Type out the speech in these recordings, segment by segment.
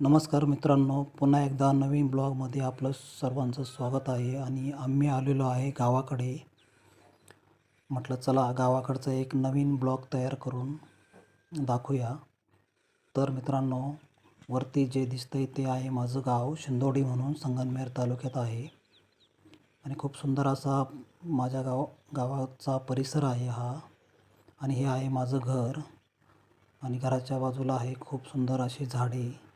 नमस्कार मित्रांनो पुन्हा एकदा नवीन ब्लॉगमध्ये आपलं सर्वांचं स्वागत आहे आणि आम्ही आलेलो आहे गावाकडे. म्हटलं चला गावाकडचं एक नवीन ब्लॉग तयार करून दाखवूया. तर मित्रांनो वरती जे दिसतंय ते आहे माझं गाव शिंदोडी म्हणून संगमनेर तालुक्यात आहे. आणि खूप सुंदर असा माझ्या गाव गावाचा परिसर आहे हा. आणि हे आहे माझं घर. आणि घराच्या बाजूला आहे खूप सुंदर अशी झाडे.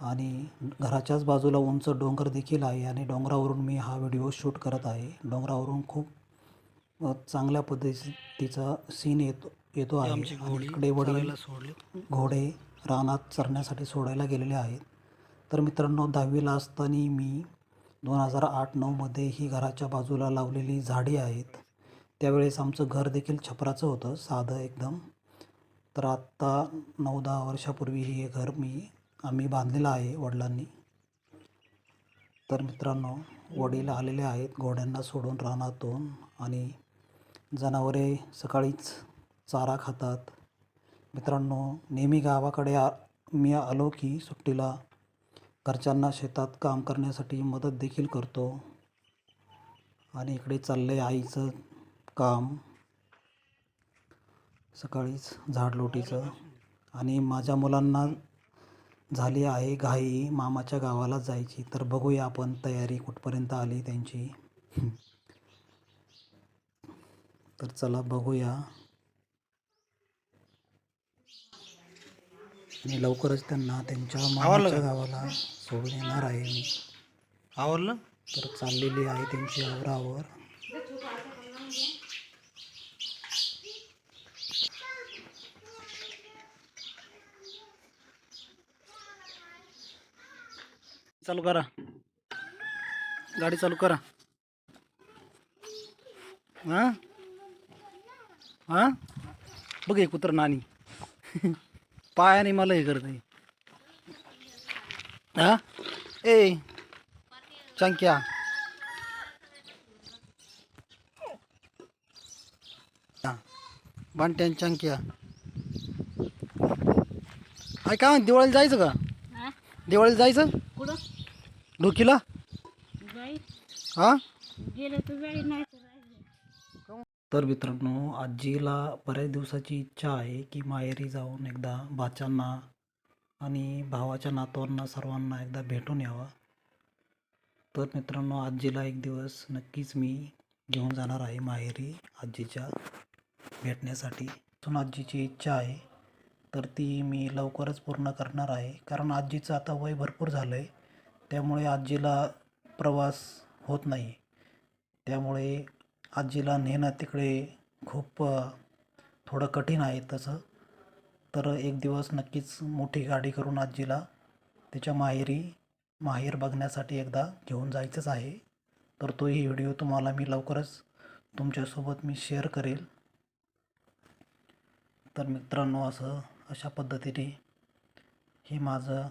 आणि घराच्याच बाजूला उंच डोंगर देखील आहे आणि डोंगरावरून मी हा व्हिडिओ शूट करत आहे. डोंगरावरून खूप चांगल्या पद्धतीचा सीन येतो येतो आहे. इकडे वडील घोडे रानात चरण्यासाठी सोडायला गेलेले आहेत. तर मित्रांनो दहावीला असताना मी दोन हजार आठ नऊमध्ये ही घराच्या बाजूला लावलेली झाडी आहेत. त्यावेळेस आमचं घर देखील छपराचं होतं साधं एकदम. तर आत्ता नऊ दहा वर्षापूर्वी हे घर मी आम्ही बांधलेलं आहे वडिलांनी. तर मित्रांनो वडील आलेले आहेत घोड्यांना सोडून रानातून आणि जनावरे सकाळीच चारा खातात. मित्रांनो नेहमी गावाकडे आ मी आलो की सुट्टीला घरच्यांना शेतात काम करण्यासाठी मदत देखील करतो. आणि इकडे चालले आईचं काम. सकाळीच झाडलोटीचं. आणि माझ्या मुलांना झाली आहे. घाई मामाच्या गावाला जायची. तर बघूया आपण तयारी कुठपर्यंत आली त्यांची. तर चला बघूया. आणि लवकरच त्यांना त्यांच्या मामाच्या गावाला सोडून येणार आहे मी. आवरलं? तर चाललेली आहे त्यांची आवरावर. चालू करा. गाडी चालू करा. हा? हा? बघ हे कुत्र नानी पायाने मला हे करत आहे. हा? ए चंक्या. हा. बांट्यान चंक्या. काय काय दिवाळीला जायचं का? दिवाळीला जायचं? डोकीला? हा? तर मित्रांनो आजीला बऱ्याच दिवसाची इच्छा आहे की माहेरी जाऊन एकदा बाच्यांना आणि भावाच्या नातवांना सर्वांना एकदा भेटून यावं. तर मित्रांनो आजीला एक दिवस नक्कीच मी घेऊन जाणार आहे माहेरी आजीच्या भेटण्यासाठी. अजून आजीची इच्छा आहे तर ती मी लवकरच पूर्ण करणार आहे. कारण आजीचं आता वय भरपूर झालं आहे त्यामुळे आजीला प्रवास होत नाही. त्यामुळे आजीला नेणं तिकडे खूप थोडं कठीण आहे तसं. तर एक दिवस नक्कीच मोठी गाडी करून आजीला तिच्या माहेरी माहेर बघण्यासाठी एकदा घेऊन जायचंच आहे. तर तोही व्हिडिओ तुम्हाला मी लवकरच तुमच्यासोबत मी शेअर करेल. तर मित्रांनो असं अशा पद्धतीने हे माझं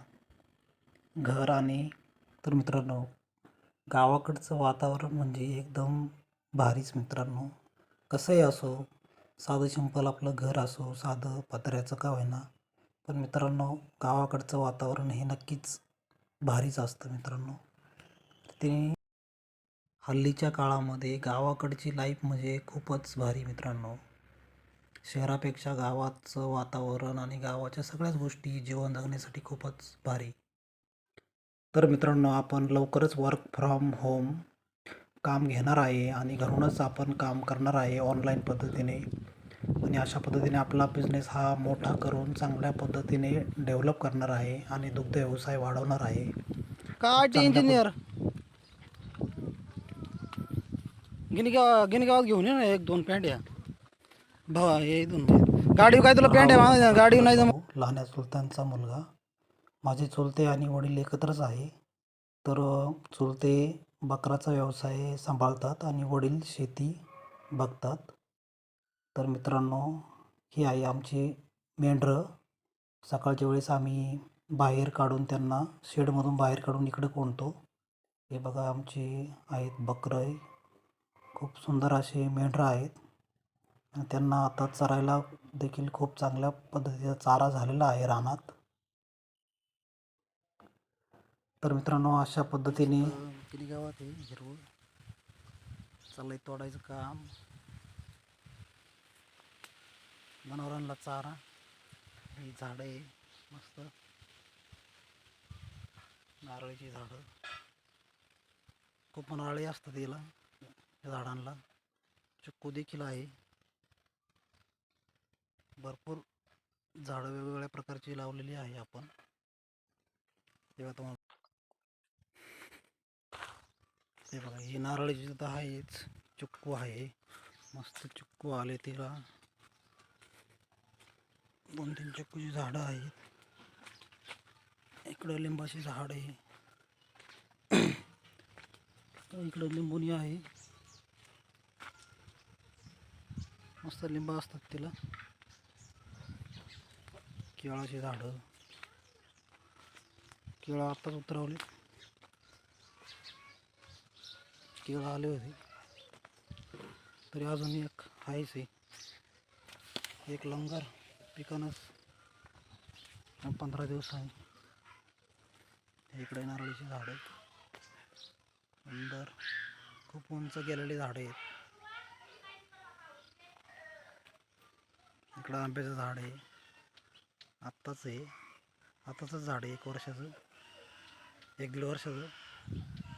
घर आणि तर मित्रांनो गावाकडचं वातावरण म्हणजे एकदम भारीच मित्रांनो. कसंही असो साधं सिंपल आपलं घर असो साधं पत्र्याचं का होईना. पण मित्रांनो गावाकडचं वातावरण हे नक्कीच भारीच असतं मित्रांनो. ते हल्लीच्या काळामध्ये गावाकडची लाईफ म्हणजे खूपच भारी मित्रांनो. शहरापेक्षा गावाचं वातावरण आणि गावाच्या सगळ्याच गोष्टी जीवन जगण्यासाठी खूपच भारी. तर मित्रांनो आपण लवकरच वर्क फ्रॉम होम काम घेणार आहे आणि घरूनच आपण काम करणार आहे ऑनलाईन पद्धतीने. आणि अशा पद्धतीने आपला बिझनेस हा मोठा करून चांगल्या पद्धतीने डेव्हलप करणार आहे आणि दुग्ध व्यवसाय वाढवणार आहे. काय ते इंजिनियर गिनीगाव गिनीगावात घेऊन ये ना एक दोन पॅन्ट या. भावा हे दोन गाडी काय तुला पॅन्ट आहे? गाडी नाही लहान्या चुलत्यांचा मुलगा. माझे चुलते आणि वडील एकत्रच आहे. तर चुलते बकराचा व्यवसाय सांभाळतात आणि वडील शेती बघतात. तर मित्रांनो ही आहे आमची मेंढरं. सकाळच्या वेळेस आम्ही बाहेर काढून त्यांना शेडमधून बाहेर काढून इकडे कोणतो. हे बघा आमची आहेत बकरं आहे. खूप सुंदर असे मेंढरं आहेत. आणि त्यांना आता चरायला देखील खूप चांगल्या पद्धतीचा चारा झालेला आहे रानात. तर मित्रांनो अशा पद्धतीने किती गावात आहे? हिरवं चाललंय तोडायचं काम. जनावरांना चारा. ही झाडं आहे मस्त. नारळीची झाडं. खूप नारळी असतात याला या झाडांना. चिक्कू देखील आहे. भरपूर झाडं वेगवेगळ्या प्रकारची लावलेली आहे आपण. तेव्हा तुम्हाला हे बघा हे नारळाची तर आहेच. चिक्कू आहे. मस्त चिक्कू आले तिला. दोन तीन चुक्कूची झाडं आहेत. इकडं लिंबाची झाड आहे. इकडं लिंबुनी आहे. मस्त लिंब असतात तिला. केळाची झाडं. केळं आत्ताच उतरवली केळं आले होते तरी अजून एक आहेच आहे एक लंगर पिकानंच पंधरा दिवस आहे इकडे नारळीची झाडं आहेत। अंदर खूप उंच गेलेली झाडं आहेत। इकडं आंब्याचं झाड आहे। आत्ताच आहे। आत्ताचंच झाड आहे एक वर्षाचं। एक दीड वर्षाचं।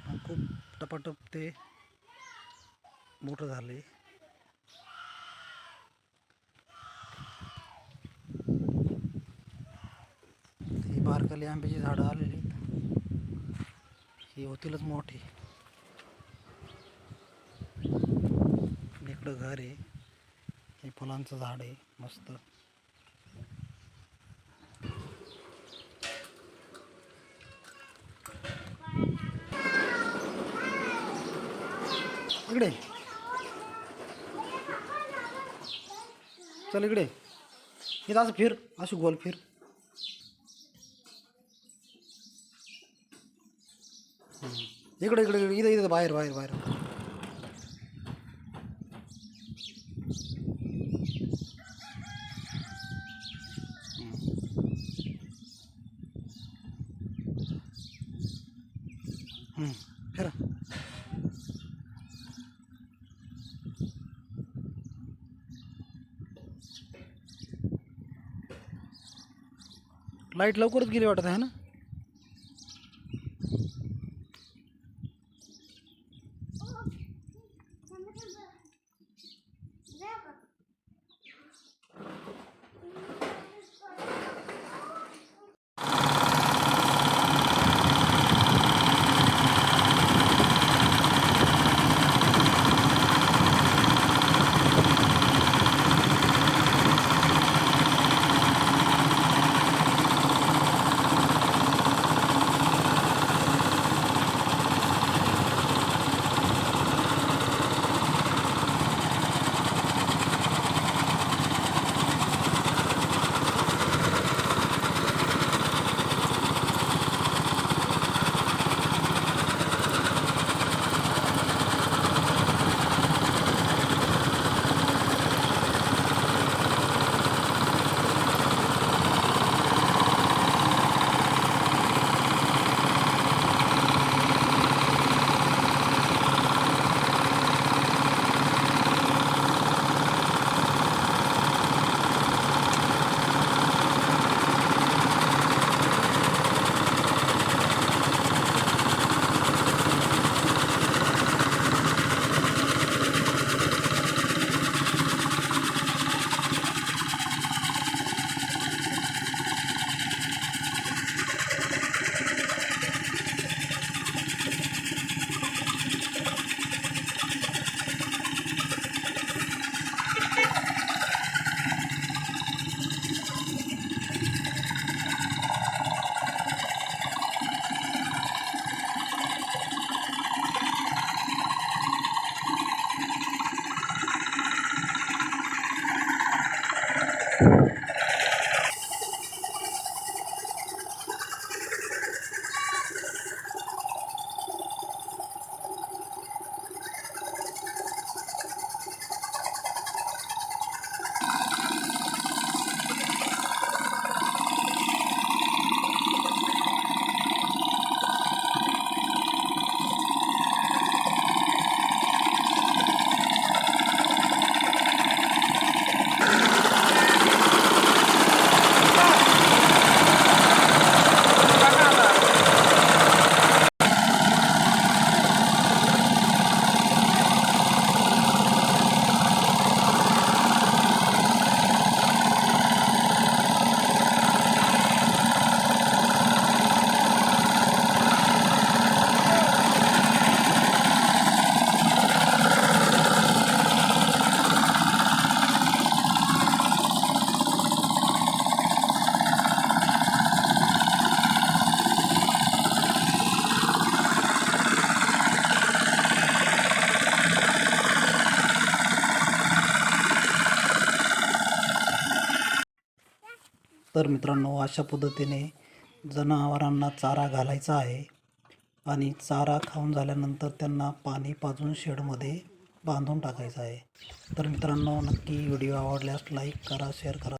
खूप टपाटप ते मोठं झाले ही बारकाली आंब्याची झाडं आलेली ही होतीलच मोठी. इकडं घर आहे. हे फुलांचं झाड आहे मस्त. इकडे. चल इकडे. इथं असं फिर अशी गोल फिर. इकडे इकडे इकडे इथं इथं बाहेर बाहेर बाहेर हम्म. फिरा लाइट लवकरच गेली वाटत आहे ना तर मित्रांनो अशा पद्धतीने जनावरांना चारा घालायचा आहे आणि चारा खाऊन झाल्यानंतर त्यांना पाणी पाजून शेडमध्ये बांधून टाकायचं आहे. तर मित्रांनो नक्की व्हिडिओ आवडल्यास लाईक करा शेअर करा.